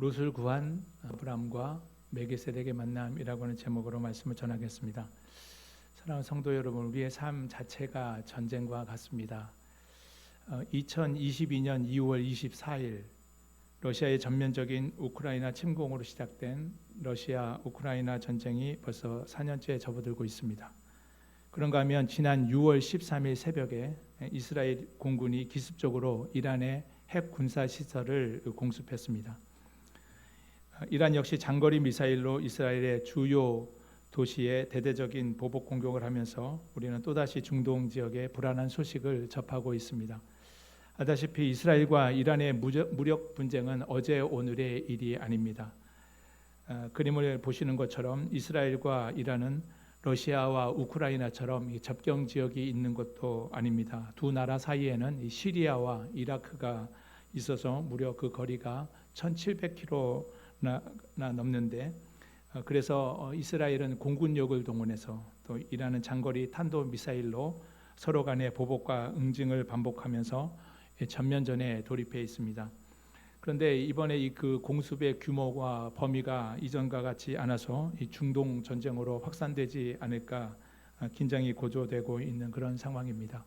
롯을 구한 아브람과 메게세덱의 만남이라고 하는 제목으로 말씀을 전하겠습니다. 사랑하는 성도 여러분, 우리의 삶 자체가 전쟁과 같습니다. 어, 2022년 2월 24일 러시아의 전면적인 우크라이나 침공으로 시작된 러시아 우크라이나 전쟁이 벌써 4년째 접어들고 있습니다. 그런가 하면 지난 6월 13일 새벽에 이스라엘 공군이 기습적으로 이란의 핵 군사 시설을 공습했습니다. 이란 역시 장거리 미사일로 이스라엘의 주요 도시에 대대적인 보복 공격을 하면서 우리는 또다시 중동 지역의 불안한 소식을 접하고 있습니다. 아다시피 이스라엘과 이란의 무력 분쟁은 어제 오늘의 일이 아닙니다. 어, 그림을 보시는 것처럼 이스라엘과 이란은 러시아와 우크라이나처럼 접경 지역이 있는 것도 아닙니다. 두 나라 사이에는 시리아와 이라크가 있어서 무려 그 거리가 1,700km 나 넘는데 어, 그래서 어, 이스라엘은 공군력을 동원해서 또 이란은 장거리 탄도 미사일로 서로 간의 보복과 응징을 반복하면서 전면전에 돌입해 있습니다. 그런데 이번에 이 그 공습의 규모와 범위가 이전과 같이 않아서 이 중동 전쟁으로 확산되지 않을까 아, 긴장이 고조되고 있는 그런 상황입니다.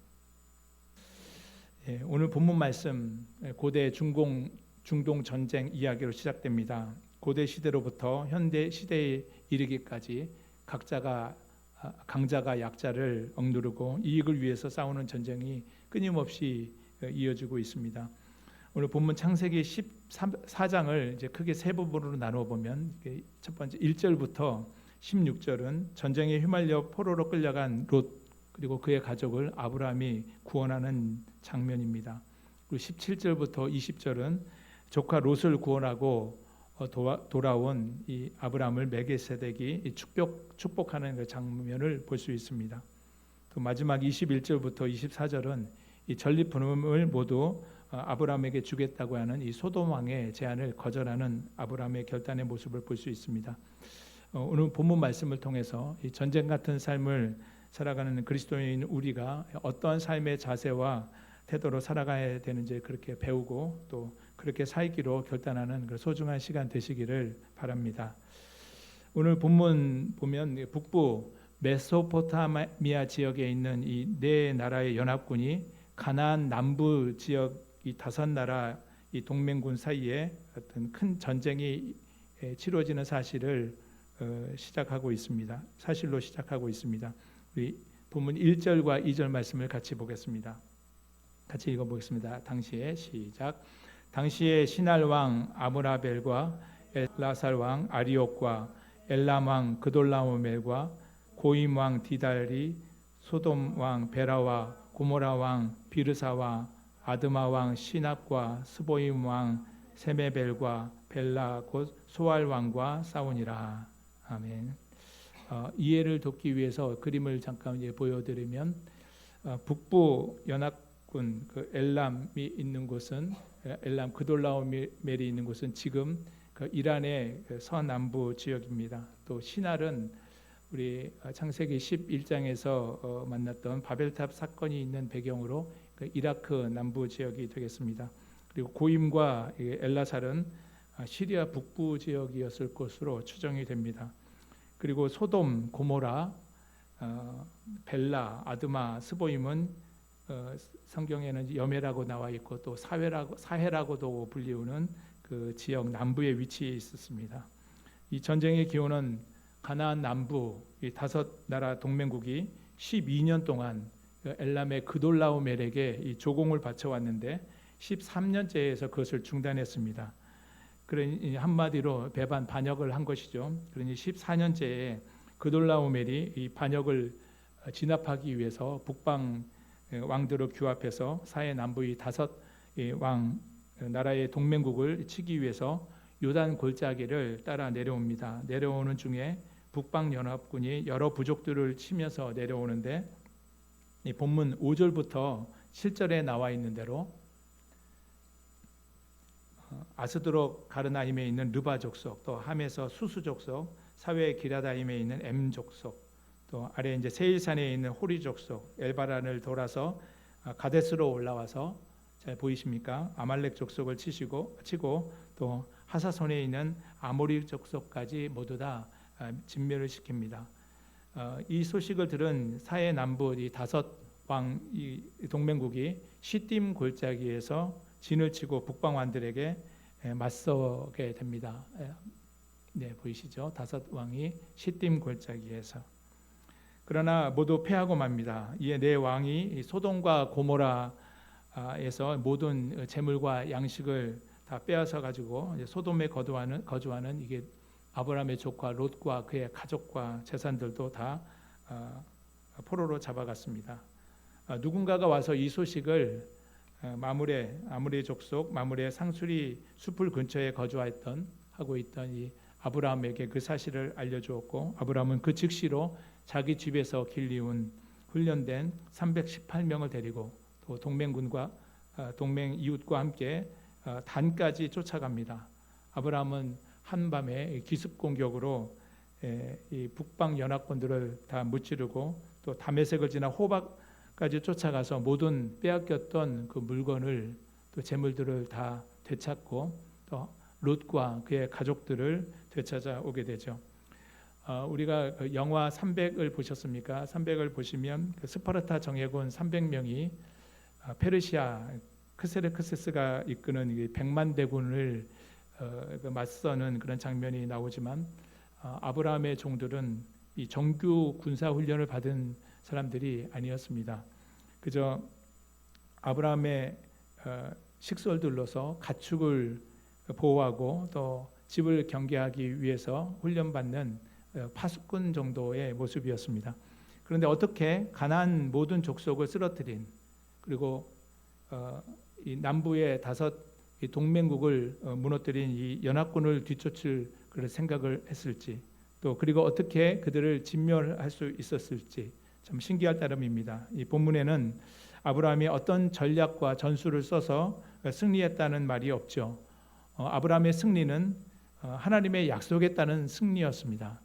예, 오늘 본문 말씀 고대 중공 중동 전쟁 이야기로 시작됩니다. 고대 시대로부터 현대 시대에 이르기까지 각자가 아, 강자가 약자를 억누르고 이익을 위해서 싸우는 전쟁이 끊임없이 이어지고 있습니다. 오늘 본문 창세기 14장을 이제 크게 세 부분으로 나누어 보면 첫 번째 1절부터 16절은 전쟁에 휘말려 포로로 끌려간 롯 그리고 그의 가족을 아브라함이 구원하는 장면입니다. 그리고 17절부터 20절은 조카 롯을 구원하고 어, 돌아온 이 아브라함을 메게세덱이 축복 축복하는 그 장면을 볼 수 있습니다. 또 마지막 21절부터 24절은 이 전리품을 모두 어, 아브라함에게 주겠다고 하는 이 소돔 왕의 제안을 거절하는 아브라함의 결단의 모습을 볼 수 있습니다. 어, 오늘 본문 말씀을 통해서 이 전쟁 같은 삶을 살아가는 그리스도인 우리가 어떠한 삶의 자세와 태도로 살아가야 되는지 그렇게 배우고 또 그렇게 살기로 결단하는 그 소중한 시간 되시기를 바랍니다. 오늘 본문 보면 북부 메소포타미아 지역에 있는 이 네 나라의 연합군이 가나안 남부 지역 이 다섯 나라 이 동맹군 사이에 어떤 큰 전쟁이 치러지는 사실을 어, 시작하고 있습니다. 사실로 시작하고 있습니다. 우리 본문 1절과 2절 말씀을 같이 보겠습니다. 같이 읽어 보겠습니다. 당시에 시작. 당시에 신할 왕 아므라벨과 엘라살 왕 아리옥과 엘람 왕 그돌라오멜과 고임 왕 디달리 소돔 왕 베라와 고모라 왕 비르사와 아드마 왕 시납과 스보임 왕 세메벨과 벨라 곧 소알 왕과 싸우니라. 아멘. 어, 이해를 돕기 위해서 그림을 잠깐 이제 보여드리면 어, 북부 연합군 그 엘람이 있는 곳은 엘람 그돌라오멜이 있는 곳은 지금 그 이란의 그 서남부 지역입니다. 또 시날은 우리 창세기 11장에서 어, 만났던 바벨탑 사건이 있는 배경으로 그 이라크 남부 지역이 되겠습니다. 그리고 고임과 엘라살은 아, 시리아 북부 지역이었을 것으로 추정이 됩니다. 그리고 소돔, 고모라, 어, 벨라, 아드마, 스보임은 어, 성경에는 여매라고 나와 있고 또 사회라고 사해라고도 불리우는 그 지역 남부에 위치해 있었습니다. 이 전쟁의 기온은 가나안 남부 이 다섯 나라 동맹국이 12년 동안 그 엘람의 그돌라오멜에게 이 조공을 바쳐왔는데 13년째에서 그것을 중단했습니다. 그러니 한마디로 배반 반역을 한 것이죠. 그러니 14년째에 그돌라오멜이 이 반역을 진압하기 위해서 북방 왕들을 규합해서 사해 남부의 다섯 왕 나라의 동맹국을 치기 위해서 요단 골짜기를 따라 내려옵니다. 내려오는 중에 북방 연합군이 여러 부족들을 치면서 내려오는데 이 본문 5절부터 7절에 나와 있는 대로 어, 아스드로 가르나임에 있는 르바 족속, 또 함에서 수수 족속, 사회 기라다임에 있는 엠 족속, 또 아래 이제 세일산에 있는 호리 족 속, 엘바란을 돌아서 아, 가데스로 올라와서 잘 보이십니까? 아말렉 족속을 치시고 치고 또 하사손에 있는 아모리 족속까지 모두 다 아, 진멸을 시킵니다. 어, 이 소식을 들은 사해 남부 이 다섯 왕 이 동맹국이 시딤 골짜기에서 진을 치고 북방 왕들에게 에, 맞서게 됩니다. 에, 네 보이시죠? 다섯 왕이 시딤 골짜기에서 그러나 모두 패하고 맙니다. 이에 네 왕이 이 소돔과 고모라에서 모든 재물과 양식을 다 빼앗아 가지고 소돔에 거주하는 거주하는 이게 아브라함의 조카 롯과 그의 가족과 재산들도 다 어, 포로로 잡아갔습니다. 어, 누군가가 와서 이 소식을 어, 마물의 아무리 족속 마물의 상수리 숲을 근처에 거주했던 하고 있던 이 아브라함에게 그 사실을 알려주었고 아브라함은 그 즉시로 자기 집에서 길리운 훈련된 318명을 데리고 또 동맹군과 어, 동맹 이웃과 함께 어, 단까지 쫓아갑니다. 아브라함은 한밤에 기습 공격으로 에, 이 북방 연합군들을 다 무찌르고 또 다메섹을 지나 호박까지 쫓아가서 모든 빼앗겼던 그 물건을 또 재물들을 다 되찾고 또 롯과 그의 가족들을 되찾아 오게 되죠. 어, 우리가 그 영화 300을 보셨습니까? 300을 보시면 그 스파르타 정예군 300명이 어, 페르시아 크세르크세스가 이끄는 이 백만 대군을 어, 그 맞서는 그런 장면이 나오지만 어, 아브라함의 종들은 이 정규 군사 훈련을 받은 사람들이 아니었습니다. 그저 아브라함의 어, 식솔들로서 가축을 보호하고 또 집을 경계하기 위해서 훈련받는 어, 파수꾼 정도의 모습이었습니다. 그런데 어떻게 가나안 모든 족속을 쓰러뜨린 그리고 어, 이 남부의 다섯 이 동맹국을 어, 무너뜨린 이 연합군을 뒤쫓을 그런 생각을 했을지 또 그리고 어떻게 그들을 진멸할 수 있었을지 참 신기할 따름입니다. 이 본문에는 아브라함이 어떤 전략과 전술을 써서 승리했다는 말이 없죠. 어, 아브라함의 승리는 어, 하나님의 약속했다는 승리였습니다.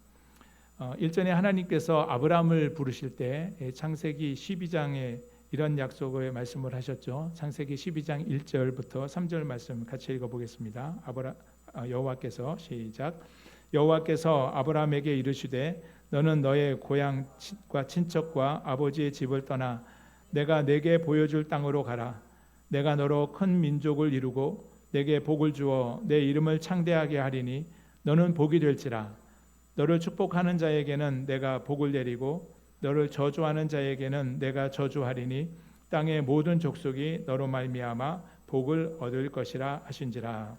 어, 일전에 하나님께서 아브라함을 부르실 때 예, 창세기 12장에 이런 약속을 말씀을 하셨죠. 창세기 12장 1절부터 3절 말씀 같이 읽어보겠습니다. 아브라 아, 여호와께서 시작 여호와께서 아브라함에게 이르시되 너는 너의 고향과 친척과 아버지의 집을 떠나 내가 내게 보여줄 땅으로 가라. 내가 너로 큰 민족을 이루고 내게 복을 주어 내 이름을 창대하게 하리니 너는 복이 될지라. 너를 축복하는 자에게는 내가 복을 내리고 너를 저주하는 자에게는 내가 저주하리니 땅의 모든 족속이 너로 말미암아 복을 얻을 것이라 하신지라.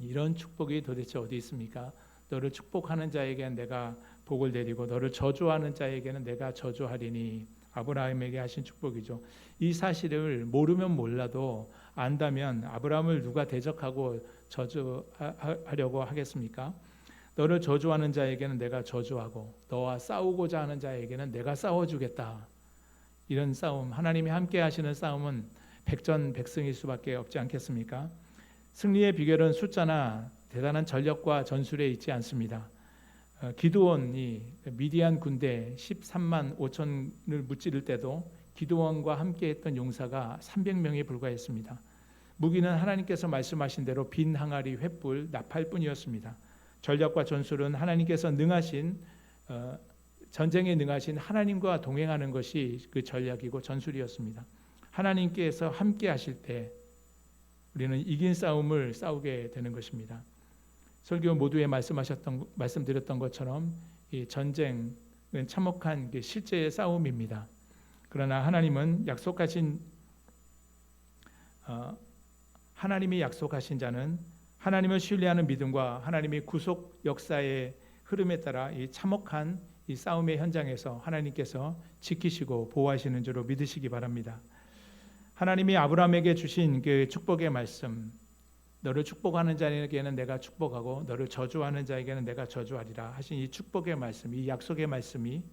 이런 축복이 도대체 어디 있습니까? 너를 축복하는 자에게는 내가 복을 내리고 너를 저주하는 자에게는 내가 저주하리니 아브라함에게 하신 축복이죠. 이 사실을 모르면 몰라도 안다면 아브라함을 누가 대적하고 저주하려고 하겠습니까? 너를 저주하는 자에게는 내가 저주하고 너와 싸우고자 하는 자에게는 내가 싸워주겠다. 이런 싸움, 하나님이 함께 하시는 싸움은 백전백승일 수밖에 없지 않겠습니까? 승리의 비결은 숫자나 대단한 전력과 전술에 있지 않습니다. 어, 기드온이 미디안 군대 13만 5천을 무찌를 때도 기드온과 함께했던 용사가 300명에 불과했습니다. 무기는 하나님께서 말씀하신 대로 빈 항아리, 횃불, 나팔뿐이었습니다. 전략과 전술은 하나님께서 능하신 어, 전쟁에 능하신 하나님과 동행하는 것이 그 전략이고 전술이었습니다. 하나님께서 함께 하실 때 우리는 이긴 싸움을 싸우게 되는 것입니다. 설교 모두에 말씀하셨던 말씀드렸던 것처럼 이 전쟁은 참혹한 실제의 싸움입니다. 그러나 하나님은 약속하신 어, 하나님이 약속하신 자는 하나님을 신뢰하는 믿음과 하나님의 구속 역사의 흐름에 따라 이 참혹한 이 싸움의 현장에서 하나님께서 지키시고 보호하시는 줄로 믿으시기 바랍니다. 하나님이 아브라함에게 주신 그 축복의 말씀, 너를 축복하는 자에게는 내가 축복하고 너를 저주하는 자에게는 내가 저주하리라 하신 이 축복의 말씀, 이 약속의 말씀이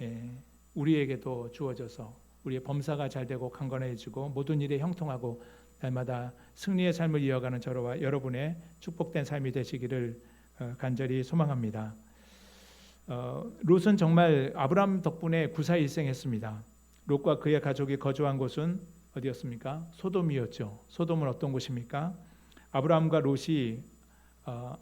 예, 우리에게도 주어져서 우리의 범사가 잘 되고 강건해지고 모든 일에 형통하고 날마다 승리의 삶을 이어가는 저와 여러분의 축복된 삶이 되시기를 어, 간절히 소망합니다. 어, 롯은 정말 아브라함 덕분에 구사일생했습니다. 롯과 그의 가족이 거주한 곳은 어디였습니까? 소돔이었죠. 소돔은 어떤 곳입니까? 아브라함과 롯이 어,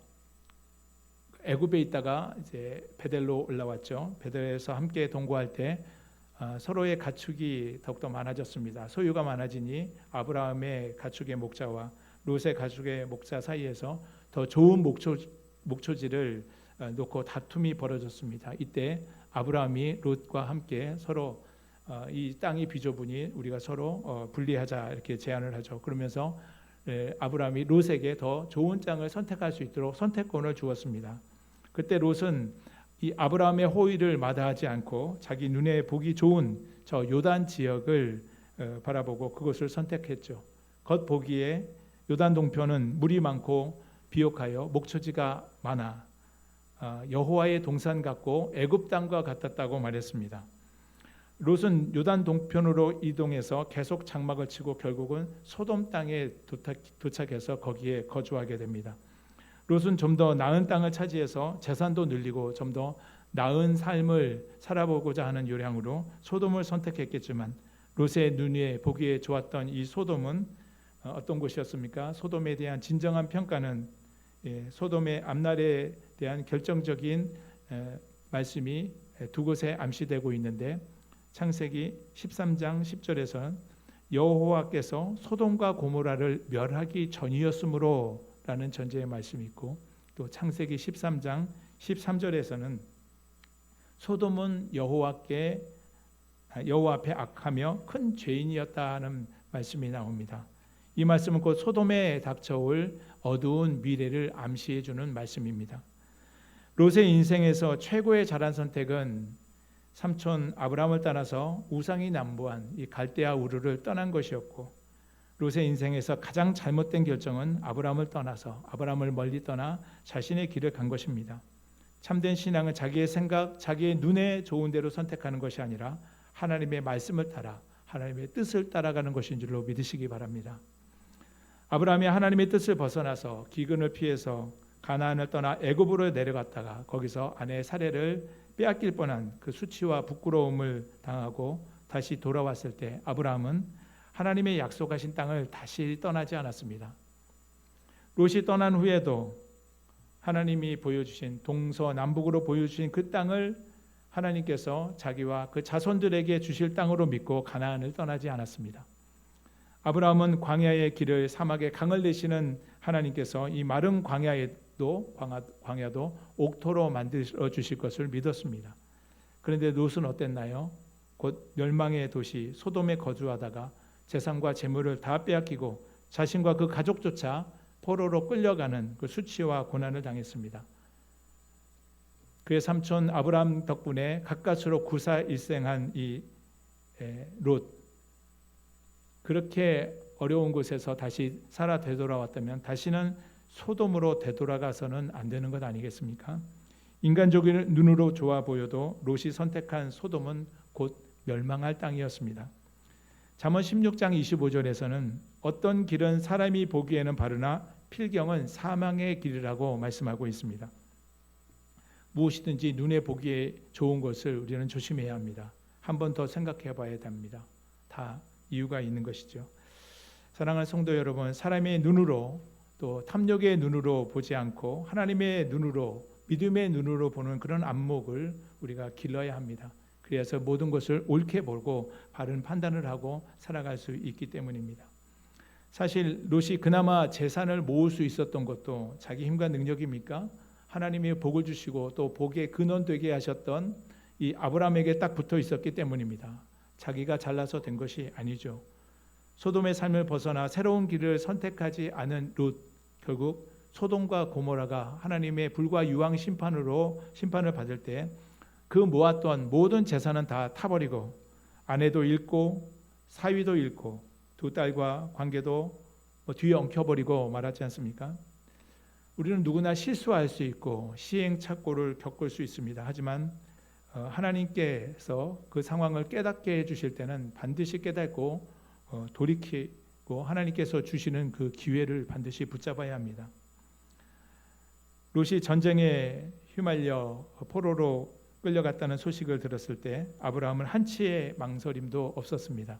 애굽에 있다가 이제 베델로 올라왔죠. 베델에서 함께 동거할 때 어, 서로의 가축이 더욱더 많아졌습니다. 소유가 많아지니 아브라함의 가축의 목자와 롯의 가축의 목자 사이에서 더 좋은 목초, 목초지를 어, 놓고 다툼이 벌어졌습니다. 이때 아브라함이 롯과 함께 서로 어, 이 땅이 비좁으니 우리가 서로 어, 분리하자 이렇게 제안을 하죠. 그러면서 예, 아브라함이 롯에게 더 좋은 땅을 선택할 수 있도록 선택권을 주었습니다. 그때 롯은 이 아브라함의 호의를 마다하지 않고 자기 눈에 보기 좋은 저 요단 지역을 어, 바라보고 그것을 선택했죠. 겉 보기에 요단 동편은 물이 많고 비옥하여 목초지가 많아 어, 여호와의 동산 같고 애굽 땅과 같았다고 말했습니다. 롯은 요단 동편으로 이동해서 계속 장막을 치고 결국은 소돔 땅에 도착, 도착해서 거기에 거주하게 됩니다. 롯은 좀 더 나은 땅을 차지해서 재산도 늘리고 좀 더 나은 삶을 살아보고자 하는 요량으로 소돔을 선택했겠지만 롯의 눈에 보기에 좋았던 이 소돔은 어, 어떤 곳이었습니까? 소돔에 대한 진정한 평가는 예, 소돔의 앞날에 대한 결정적인 에, 말씀이 두 곳에 암시되고 있는데 창세기 13장 10절에서는 여호와께서 소돔과 고모라를 멸하기 전이었으므로 라는 전제의 말씀이 있고 또 창세기 13장 13절에서는 소돔은 여호와께 아, 여호와 앞에 악하며 큰 죄인이었다는 말씀이 나옵니다. 이 말씀은 곧 소돔에 닥쳐올 어두운 미래를 암시해 주는 말씀입니다. 롯의 인생에서 최고의 잘한 선택은 삼촌 아브라함을 따라서 우상이 남부한 이 갈대아 우르를 떠난 것이었고 롯의 인생에서 가장 잘못된 결정은 아브라함을 떠나서 아브라함을 멀리 떠나 자신의 길을 간 것입니다. 참된 신앙은 자기의 생각, 자기의 눈에 좋은 대로 선택하는 것이 아니라 하나님의 말씀을 따라 하나님의 뜻을 따라가는 것인 줄로 믿으시기 바랍니다. 아브라함이 하나님의 뜻을 벗어나서 기근을 피해서 가나안을 떠나 애굽으로 내려갔다가 거기서 아내의 사례를 빼앗길 뻔한 그 수치와 부끄러움을 당하고 다시 돌아왔을 때 아브라함은 하나님의 약속하신 땅을 다시 떠나지 않았습니다. 롯이 떠난 후에도 하나님이 보여주신 동서남북으로 보여주신 그 땅을 하나님께서 자기와 그 자손들에게 주실 땅으로 믿고 가나안을 떠나지 않았습니다. 아브라함은 광야의 길을 사막에 강을 내시는 하나님께서 이 마른 광야에도 광야 도 옥토로 만들어 주실 것을 믿었습니다. 그런데 롯은 어땠나요? 곧 멸망의 도시 소돔에 거주하다가 재산과 재물을 다 빼앗기고 자신과 그 가족조차 포로로 끌려가는 그 수치와 고난을 당했습니다. 그의 삼촌 아브라함 덕분에 가까스로 구사일생한 이 롯 그렇게 어려운 곳에서 다시 살아 되돌아왔다면 다시는 소돔으로 되돌아가서는 안 되는 것 아니겠습니까? 인간적인 눈으로 좋아 보여도 롯이 선택한 소돔은 곧 멸망할 땅이었습니다. 잠언 16장 25절에서는 어떤 길은 사람이 보기에는 바르나 필경은 사망의 길이라고 말씀하고 있습니다. 무엇이든지 눈에 보기에 좋은 것을 우리는 조심해야 합니다. 한 번 더 생각해 봐야 됩니다. 다 이유가 있는 것이죠. 사랑하는 성도 여러분, 사람의 눈으로 또 탐욕의 눈으로 보지 않고 하나님의 눈으로 믿음의 눈으로 보는 그런 안목을 우리가 길러야 합니다. 그래서 모든 것을 옳게 보고 바른 판단을 하고 살아갈 수 있기 때문입니다. 사실 롯이 그나마 재산을 모을 수 있었던 것도 자기 힘과 능력입니까? 하나님이 복을 주시고 또 복의 근원 되게 하셨던 이 아브라함에게 딱 붙어 있었기 때문입니다. 자기가 잘나서 된 것이 아니죠. 소돔의 삶을 벗어나 새로운 길을 선택하지 않은 롯 결국 소돔과 고모라가 하나님의 불과 유황 심판으로 심판을 받을 때 그 모았던 모든 재산은 다 타버리고 아내도 잃고 사위도 잃고 두 딸과 관계도 뭐 뒤에 엉켜버리고 말하지 않습니까? 우리는 누구나 실수할 수 있고 시행착오를 겪을 수 있습니다. 하지만 어, 하나님께서 그 상황을 깨닫게 해주실 때는 반드시 깨닫고 어, 돌이키고 하나님께서 주시는 그 기회를 반드시 붙잡아야 합니다. 롯이 전쟁에 휘말려 포로로 끌려갔다는 소식을 들었을 때 아브라함은 한치의 망설임도 없었습니다.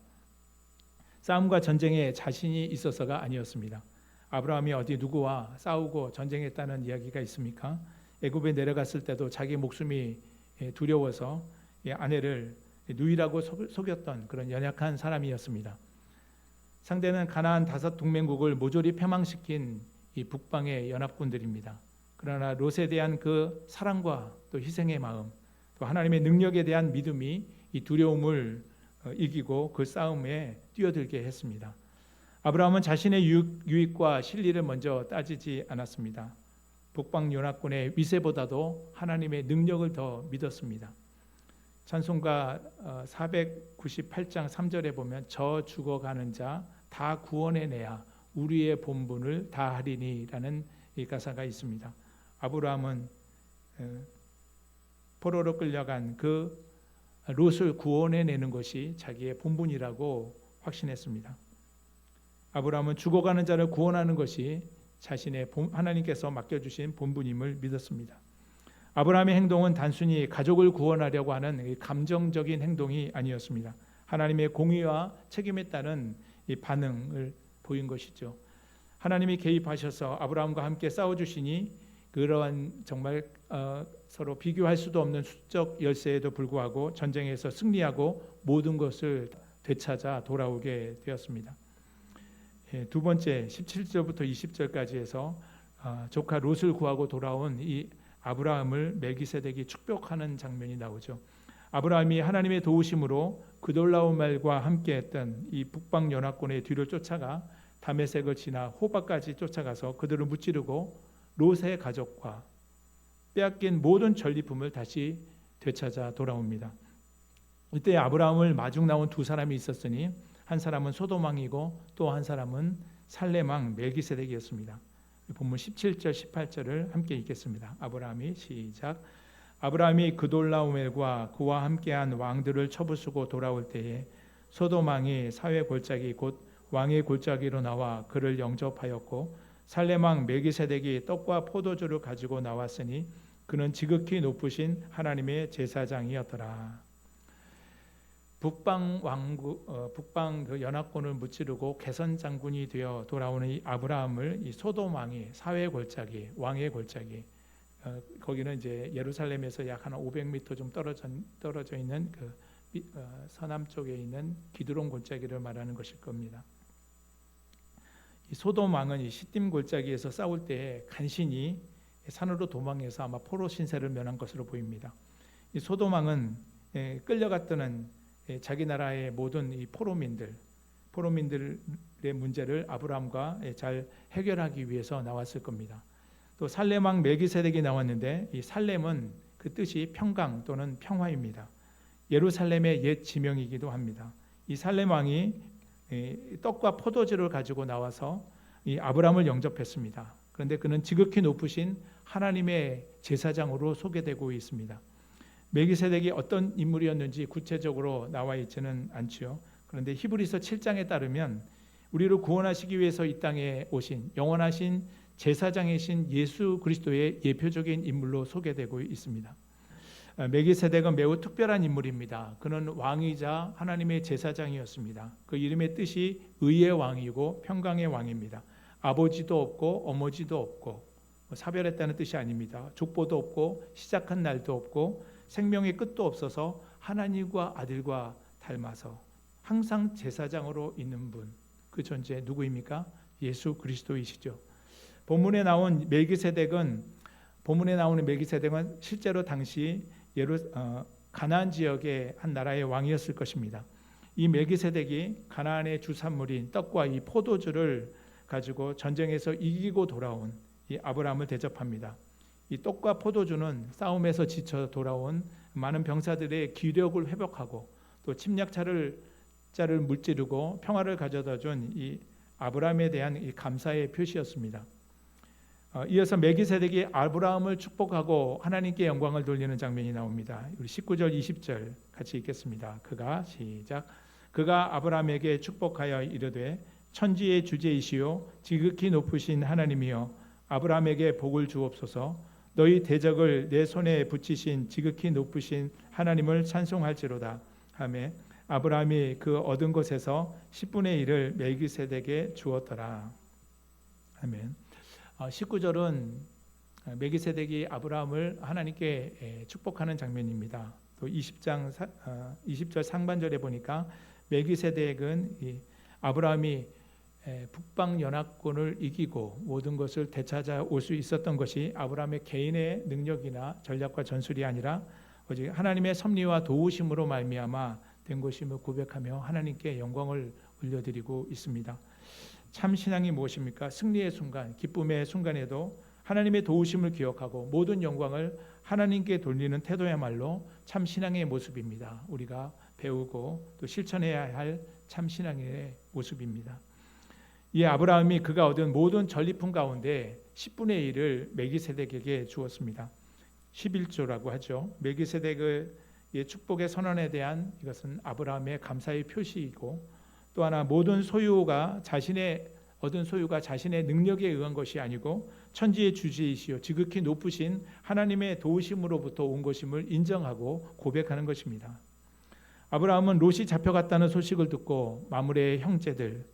싸움과 전쟁에 자신이 있어서가 아니었습니다. 아브라함이 어디 누구와 싸우고 전쟁했다는 이야기가 있습니까? 애굽에 내려갔을 때도 자기 목숨이 예, 두려워서 예, 아내를 누이라고 속- 속였던 그런 연약한 사람이었습니다. 상대는 가나안 다섯 동맹국을 모조리 패망시킨 이 북방의 연합군들입니다. 그러나 롯에 대한 그 사랑과 또 희생의 마음, 또 하나님의 능력에 대한 믿음이 이 두려움을 어, 이기고 그 싸움에 뛰어들게 했습니다. 아브라함은 자신의 유익, 유익과 실리를 먼저 따지지 않았습니다. 북방 연합군의 위세보다도 하나님의 능력을 더 믿었습니다. 찬송가 어, 498장 3절에 보면 저 죽어가는 자 다 구원해내야 우리의 본분을 다 하리니라는 이 가사가 있습니다. 아브라함은 어, 포로로 끌려간 그 롯을 구원해내는 것이 자기의 본분이라고 확신했습니다. 아브라함은 죽어가는 자를 구원하는 것이 자신의 본- 하나님께서 맡겨주신 본분임을 믿었습니다. 아브라함의 행동은 단순히 가족을 구원하려고 하는 이 감정적인 행동이 아니었습니다. 하나님의 공의와 책임에 따른 이 반응을 보인 것이죠. 하나님이 개입하셔서 아브라함과 함께 싸워주시니 그러한 정말 어, 서로 비교할 수도 없는 수적 열세에도 불구하고 전쟁에서 승리하고 모든 것을 되찾아 돌아오게 되었습니다. 예, 두 번째 17절부터 20절까지 해서 아, 조카 롯을 구하고 돌아온 이 아브라함을 멜기세덱이 축복하는 장면이 나오죠. 아브라함이 하나님의 도우심으로 그 놀라운 말과 함께했던 이 북방 연합군의 뒤를 쫓아가 다메섹을 지나 호바까지 쫓아가서 그들을 무찌르고 롯의 가족과 빼앗긴 모든 전리품을 다시 되찾아 돌아옵니다. 이때 아브라함을 마중 나온 두 사람이 있었으니 한 사람은 소돔왕이고 또 한 사람은 살레망 멜기세덱이었습니다. 본문 17절 18절을 함께 읽겠습니다. 아브라함이 시작 아브라함이 그돌라오멜과 그와 함께한 왕들을 쳐부수고 돌아올 때에 소돔왕이 사회 골짜기 곧 왕의 골짜기로 나와 그를 영접하였고 살레망 멜기세덱이 떡과 포도주를 가지고 나왔으니 그는 지극히 높으신 하나님의 제사장이었더라. 북방 왕국 어, 북방 그 연합군을 무찌르고 개선 장군이 되어 돌아오는 이 아브라함을 이 소돔 왕이 사회 골짜기 왕의 골짜기 어, 거기는 이제 예루살렘에서 약 한 500m 좀 떨어져 떨어져 있는 그 미- 어, 서남 쪽에 있는 기드론 골짜기를 말하는 것일 겁니다. 이 소돔 왕은 이 시딤 골짜기에서 싸울 때 간신히 산으로 도망해서 아마 포로 신세를 면한 것으로 보입니다. 이 소돔 왕은 예, 끌려갔던 예, 자기 나라의 모든 이 포로민들, 포로민들의 문제를 아브라함과 예, 잘 해결하기 위해서 나왔을 겁니다. 또 살렘 왕 멜기세덱이 나왔는데 이 살렘은 그 뜻이 평강 또는 평화입니다. 예루살렘의 옛 지명이기도 합니다. 이 살렘 왕이 예, 떡과 포도주를 가지고 나와서 이 아브라함을 영접했습니다. 그런데 그는 지극히 높으신 하나님의 제사장으로 소개되고 있습니다. 멜기세덱이 어떤 인물이었는지 구체적으로 나와 있지는 않지요. 그런데 히브리서 7장에 따르면 우리를 구원하시기 위해서 이 땅에 오신 영원하신 제사장이신 예수 그리스도의 예표적인 인물로 소개되고 있습니다. 아, 멜기세덱은 매우 특별한 인물입니다. 그는 왕이자 하나님의 제사장이었습니다. 그 이름의 뜻이 의의 왕이고 평강의 왕입니다. 아버지도 없고 어머지도 없고 뭐 사별했다는 뜻이 아닙니다. 족보도 없고 시작한 날도 없고 생명의 끝도 없어서 하나님과 아들과 닮아서 항상 제사장으로 있는 분. 그 존재 누구입니까? 예수 그리스도이시죠. 본문에 나온 멜기세덱은 본문에 나오는 멜기세덱은 실제로 당시 예루 어, 가나안 지역의 한 나라의 왕이었을 것입니다. 이 멜기세덱이 가나안의 주산물인 떡과 이 포도주를 가지고 전쟁에서 이기고 돌아온 이 아브라함을 대접합니다. 이 떡과 포도주는 싸움에서 지쳐 돌아온 많은 병사들의 기력을 회복하고 또 침략자를 자를 물찌르고 평화를 가져다 준 이 아브라함에 대한 이 감사의 표시였습니다. 어, 이어서 멜기세덱이 아브라함을 축복하고 하나님께 영광을 돌리는 장면이 나옵니다. 우리 19절 20절 같이 읽겠습니다. 그가 시작 그가 아브라함에게 축복하여 이르되 천지의 주제이시요 지극히 높으신 하나님이여 아브라함에게 복을 주옵소서 너희 대적을 내 손에 붙이신 지극히 높으신 하나님을 찬송할지로다 하매 아브라함이 그 얻은 것에서 10분의 1을 멜기세덱에 주었더라. 아멘. 어, 19절은 메기세덱이 아브라함을 하나님께 에, 축복하는 장면입니다. 또 20장 사, 어, 20절 상반절에 보니까 메기세덱은 이 아브라함이 에, 북방 연합군을 이기고 모든 것을 되찾아 올 수 있었던 것이 아브라함의 개인의 능력이나 전략과 전술이 아니라 오직 하나님의 섭리와 도우심으로 말미암아 된 것임을 고백하며 하나님께 영광을 올려드리고 있습니다. 참 신앙이 무엇입니까? 승리의 순간, 기쁨의 순간에도 하나님의 도우심을 기억하고 모든 영광을 하나님께 돌리는 태도야말로 참 신앙의 모습입니다. 우리가 배우고 또 실천해야 할 참 신앙의 모습입니다. 이 아브라함이 그가 얻은 모든 전리품 가운데 10분의 1을 메기세덱에게 주었습니다. 11조라고 하죠. 메기세덱의 축복의 선언에 대한 이것은 아브라함의 감사의 표시이고 또 하나 모든 소유가 자신의 얻은 소유가 자신의 능력에 의한 것이 아니고 천지의 주지이시요 지극히 높으신 하나님의 도우심으로부터 온 것임을 인정하고 고백하는 것입니다. 아브라함은 롯이 잡혀갔다는 소식을 듣고 마므레의 형제들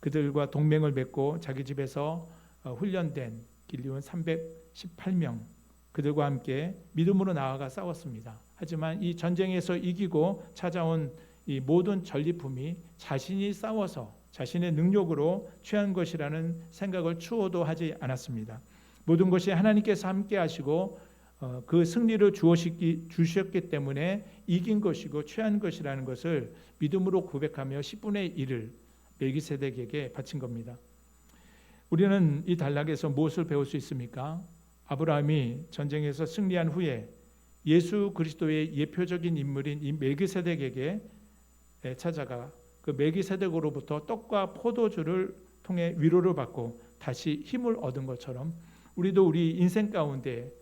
그들과 동맹을 맺고 자기 집에서 어, 훈련된 길리온 318명 그들과 함께 믿음으로 나아가 싸웠습니다. 하지만 이 전쟁에서 이기고 찾아온 이 모든 전리품이 자신이 싸워서 자신의 능력으로 취한 것이라는 생각을 추호도 하지 않았습니다. 모든 것이 하나님께서 함께 하시고 어, 그 승리를 주었기, 주셨기 때문에 이긴 것이고 취한 것이라는 것을 믿음으로 고백하며 10분의 1을 멜기세덱에게 바친 겁니다. 우리는 이 단락에서 무엇을 배울 수 있습니까? 아브라함이 전쟁에서 승리한 후에 예수 그리스도의 예표적인 인물인 이 멜기세덱에게 찾아가 그 멜기세덱으로부터 떡과 포도주를 통해 위로를 받고 다시 힘을 얻은 것처럼 우리도 우리 인생 가운데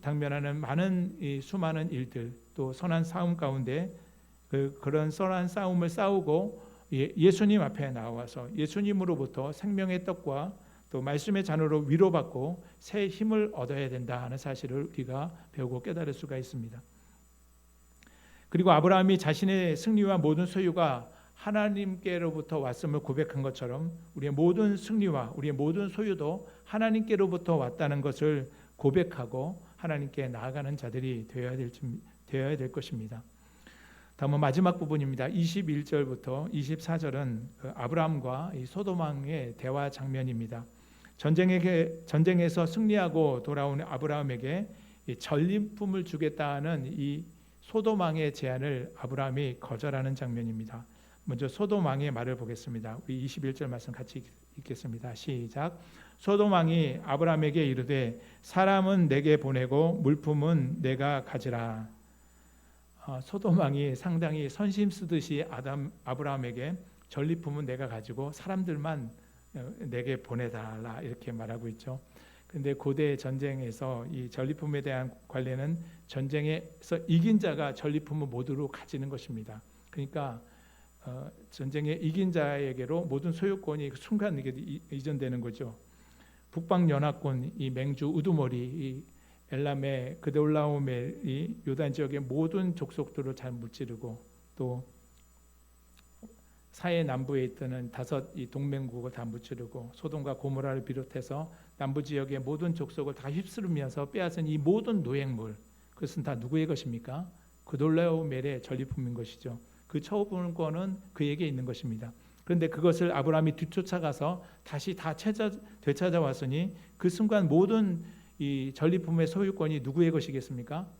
당면하는 많은 수많은 일들 또 선한 싸움 가운데 그 그런 선한 싸움을 싸우고 예, 예수님 앞에 나와서 예수님으로부터 생명의 떡과 또 말씀의 잔으로 위로받고 새 힘을 얻어야 된다 하는 사실을 우리가 배우고 깨달을 수가 있습니다. 그리고 아브라함이 자신의 승리와 모든 소유가 하나님께로부터 왔음을 고백한 것처럼 우리의 모든 승리와 우리의 모든 소유도 하나님께로부터 왔다는 것을 고백하고 하나님께 나아가는 자들이 되어야 될 되어야 될 것입니다. 다음은 마지막 부분입니다. 21절부터 24절은 그 아브라함과 소도망의 대화 장면입니다. 전쟁에게 전쟁에서 승리하고 돌아온 아브라함에게 전림품을 주겠다는 이 소도망의 제안을 아브라함이 거절하는 장면입니다. 먼저 소돔왕의 말을 보겠습니다. 우리 21절 말씀 같이 읽겠습니다. 시작. 소돔왕이 아브라함에게 이르되 사람은 내게 보내고 물품은 내가 가지라. 어, 소돔왕이 상당히 선심 쓰듯이 아담 아브라함에게 전리품은 내가 가지고 사람들만 어, 내게 보내달라 이렇게 말하고 있죠. 근데 고대 전쟁에서 이 전리품에 대한 관례는 전쟁에서 이긴 자가 전리품을 모두로 가지는 것입니다. 그러니까 어, 전쟁에 이긴 자에게로 모든 소유권이 그 순간 이게 이전되는 거죠. 북방 연합군 이 맹주 우두머리 이 엘람의 그돌라오멜이 요단 지역의 모든 족속들을 잘 무찌르고 또 사해 남부에 있던 다섯 이 동맹국을 다 무찌르고 소돔과 고모라를 비롯해서 남부 지역의 모든 족속을 다 휩쓸으면서 빼앗은 이 모든 노획물 그것은 다 누구의 것입니까? 그돌라오멜의 전리품인 것이죠. 그 처분권은 그에게 있는 것입니다. 그런데 그것을 아브라함이 뒤쫓아가서 다시 다 찾아, 되찾아왔으니 그 순간 모든 이 전리품의 소유권이 누구의 것이겠습니까?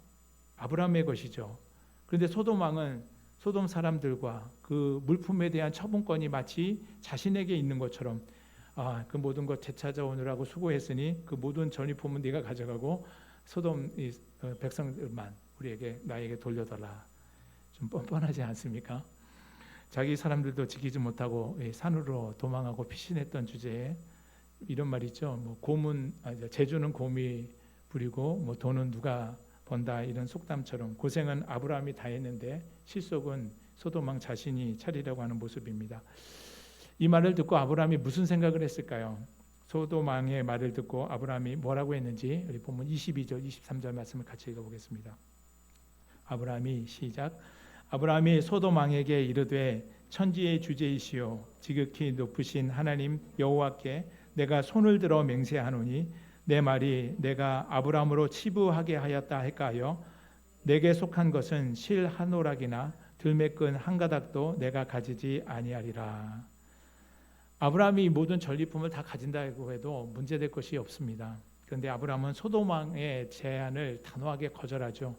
아브라함의 것이죠. 그런데 소돔 왕은 소돔 사람들과 그 물품에 대한 처분권이 마치 자신에게 있는 것처럼 아, 그 모든 것 되찾아오느라고 수고했으니 그 모든 전리품은 네가 가져가고 소돔 어, 백성들만 우리에게 나에게 돌려달라. 좀 뻔뻔하지 않습니까? 자기 사람들도 지키지 못하고 산으로 도망하고 피신했던 주제에 이런 말 있죠. 뭐 고문 아, 제주는 곰이 부리고 뭐 돈은 누가 번다 이런 속담처럼 고생은 아브라함이 다 했는데 실속은 소도망 자신이 차리려고 하는 모습입니다. 이 말을 듣고 아브라함이 무슨 생각을 했을까요? 소도망의 말을 듣고 아브라함이 뭐라고 했는지 우리 보면 22절, 23절 말씀을 같이 읽어보겠습니다. 아브라함이 시작 아브라함이 소돔 왕에게 이르되 천지의 주제이시요 지극히 높으신 하나님 여호와께 내가 손을 들어 맹세하노니 내 말이 내가 아브라함으로 치부하게 하였다 할까요? 내게 속한 것은 실 한 오락이나 들매끈 한 가닥도 내가 가지지 아니하리라. 아브라함이 모든 전리품을 다 가진다고 해도 문제될 것이 없습니다. 그런데 아브라함은 소돔왕의 제안을 단호하게 거절하죠.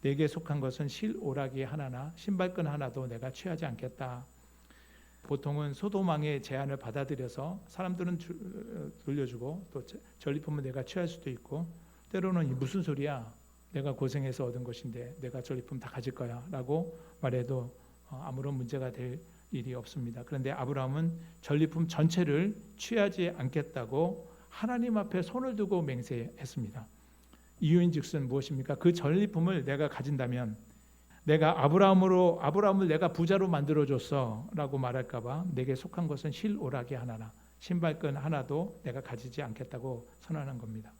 내게 속한 것은 실 오락이 하나나 신발끈 하나도 내가 취하지 않겠다. 보통은 소돔왕의 제안을 받아들여서 사람들은 주, 어, 돌려주고 또 제- 전리품은 내가 취할 수도 있고 때로는 이 무슨 소리야? 내가 고생해서 얻은 것인데 내가 전리품 다 가질 거야 라고 말해도 어, 아무런 문제가 될 일이 없습니다. 그런데 아브라함은 전리품 전체를 취하지 않겠다고 하나님 앞에 손을 두고 맹세했습니다. 이유인즉슨 무엇입니까? 그 전리품을 내가 가진다면 내가 아브라함으로 아브라함을 내가 부자로 만들어 줬어라고 말할까 봐 내게 속한 것은 실 오락이 하나나 신발끈 하나도 내가 가지지 않겠다고 선언한 겁니다.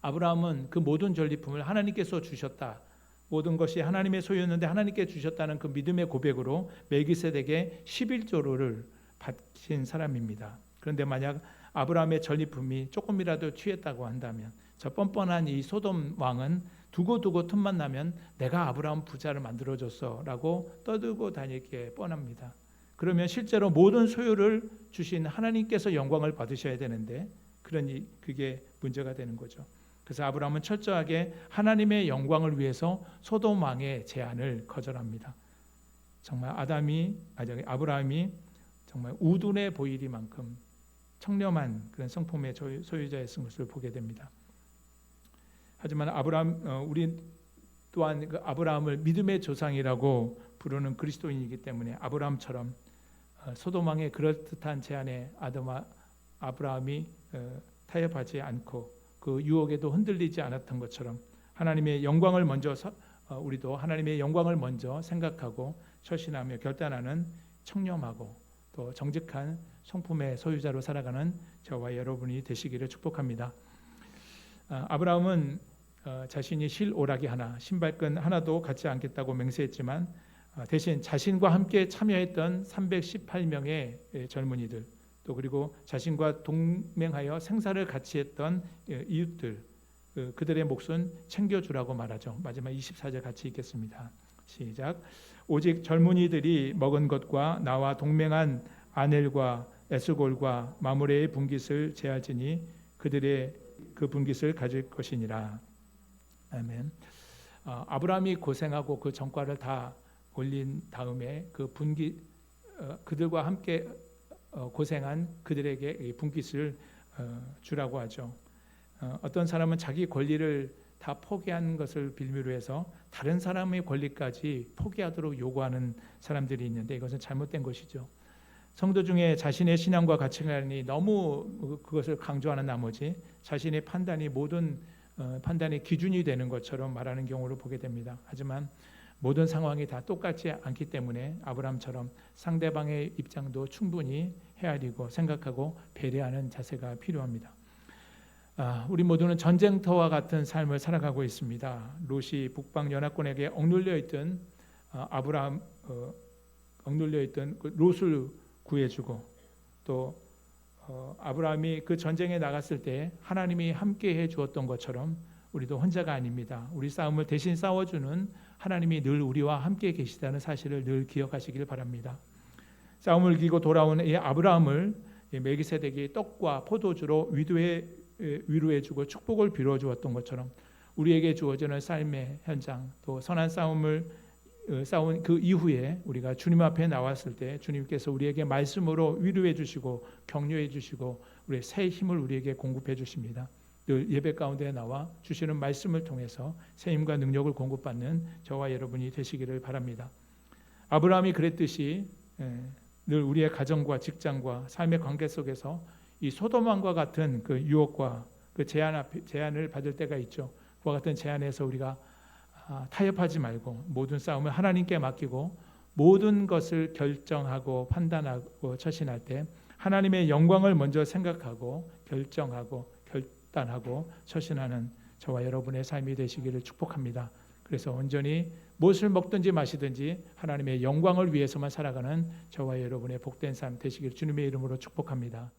아브라함은 그 모든 전리품을 하나님께서 주셨다. 모든 것이 하나님의 소유였는데 하나님께 주셨다는 그 믿음의 고백으로 멜기세덱에 11조를 바친 사람입니다. 그런데 만약 아브라함의 전리품이 조금이라도 취했다고 한다면 저 뻔뻔한 이 소돔 왕은 두고두고 틈만 나면 내가 아브라함 부자를 만들어줬어 라고 떠들고 다니기에 뻔합니다. 그러면 실제로 모든 소유를 주신 하나님께서 영광을 받으셔야 되는데 그러니 그게 문제가 되는 거죠. 그래서 아브라함은 철저하게 하나님의 영광을 위해서 소돔 왕의 제안을 거절합니다. 정말 아담이 아니 아브라함이 정말 우둔해 보이리만큼 청렴한 그런 성품의 소유- 소유자였던 것을 보게 됩니다. 하지만 아브라함 어, 우리 또한 그 아브라함을 믿음의 조상이라고 부르는 그리스도인이기 때문에 아브라함처럼 어, 소돔 왕의 그럴 듯한 제안에 아담아 아브라함이 어, 타협하지 않고 그 유혹에도 흔들리지 않았던 것처럼 하나님의 영광을 먼저 서- 어, 우리도 하나님의 영광을 먼저 생각하고 철신하며 결단하는 청렴하고 또 정직한 성품의 소유자로 살아가는 저와 여러분이 되시기를 축복합니다. 아, 아브라함은 어, 자신이 실 오락이 하나, 신발끈 하나도 갖지 않겠다고 맹세했지만 아, 대신 자신과 함께 참여했던 318명의 젊은이들 또 그리고 자신과 동맹하여 생사를 같이 했던 예, 이웃들 그, 그들의 몫은 챙겨주라고 말하죠. 마지막 24절 같이 읽겠습니다. 시작. 오직 젊은이들이 먹은 것과 나와 동맹한 아넬과 에스골과 마무레의 분깃을 제하지니 그들의 그 분깃을 가질 것이니라. 아멘. 어, 아브라함이 고생하고 그 전과를 다 올린 다음에 그 분깃 어, 그들과 함께 어, 고생한 그들에게 이 분깃을 어, 주라고 하죠. 어, 어떤 사람은 자기 권리를 다 포기한 것을 빌미로 해서 다른 사람의 권리까지 포기하도록 요구하는 사람들이 있는데 이것은 잘못된 것이죠. 성도 중에 자신의 신앙과 가치관이 너무 그것을 강조하는 나머지 자신의 판단이 모든 어, 판단의 기준이 되는 것처럼 말하는 경우를 보게 됩니다. 하지만 모든 상황이 다 똑같지 않기 때문에 아브라함처럼 상대방의 입장도 충분히 헤아리고 생각하고 배려하는 자세가 필요합니다. 아, 우리 모두는 전쟁터와 같은 삶을 살아가고 있습니다. 롯이 북방 연합군에게 억눌려 있던 아, 아브라함 어, 억눌려 있던 그 롯을 구해주고 또 어, 아브라함이 그 전쟁에 나갔을 때 하나님이 함께 해 주었던 것처럼 우리도 혼자가 아닙니다. 우리 싸움을 대신 싸워주는 하나님이 늘 우리와 함께 계시다는 사실을 늘 기억하시길 바랍니다. 싸움을 이기고 돌아온 이 아브라함을 이 멜기세덱이 떡과 포도주로 위도해 에, 위로해주고 축복을 빌어 주었던 것처럼 우리에게 주어지는 삶의 현장 또 선한 싸움을 어, 싸운 그 이후에 우리가 주님 앞에 나왔을 때 주님께서 우리에게 말씀으로 위로해 주시고 격려해 주시고 우리의 새 힘을 우리에게 공급해 주십니다. 늘 예배 가운데 나와 주시는 말씀을 통해서 새 힘과 능력을 공급받는 저와 여러분이 되시기를 바랍니다. 아브라함이 그랬듯이 예, 늘 우리의 가정과 직장과 삶의 관계 속에서 이 소돔왕과 같은 그 유혹과 그 제한 앞 제한을 받을 때가 있죠. 그와 같은 제한에서 우리가 아, 타협하지 말고 모든 싸움을 하나님께 맡기고 모든 것을 결정하고 판단하고 처신할 때 하나님의 영광을 먼저 생각하고 결정하고 결단하고 처신하는 저와 여러분의 삶이 되시기를 축복합니다. 그래서 온전히 무엇을 먹든지 마시든지 하나님의 영광을 위해서만 살아가는 저와 여러분의 복된 삶 되시기를 주님의 이름으로 축복합니다.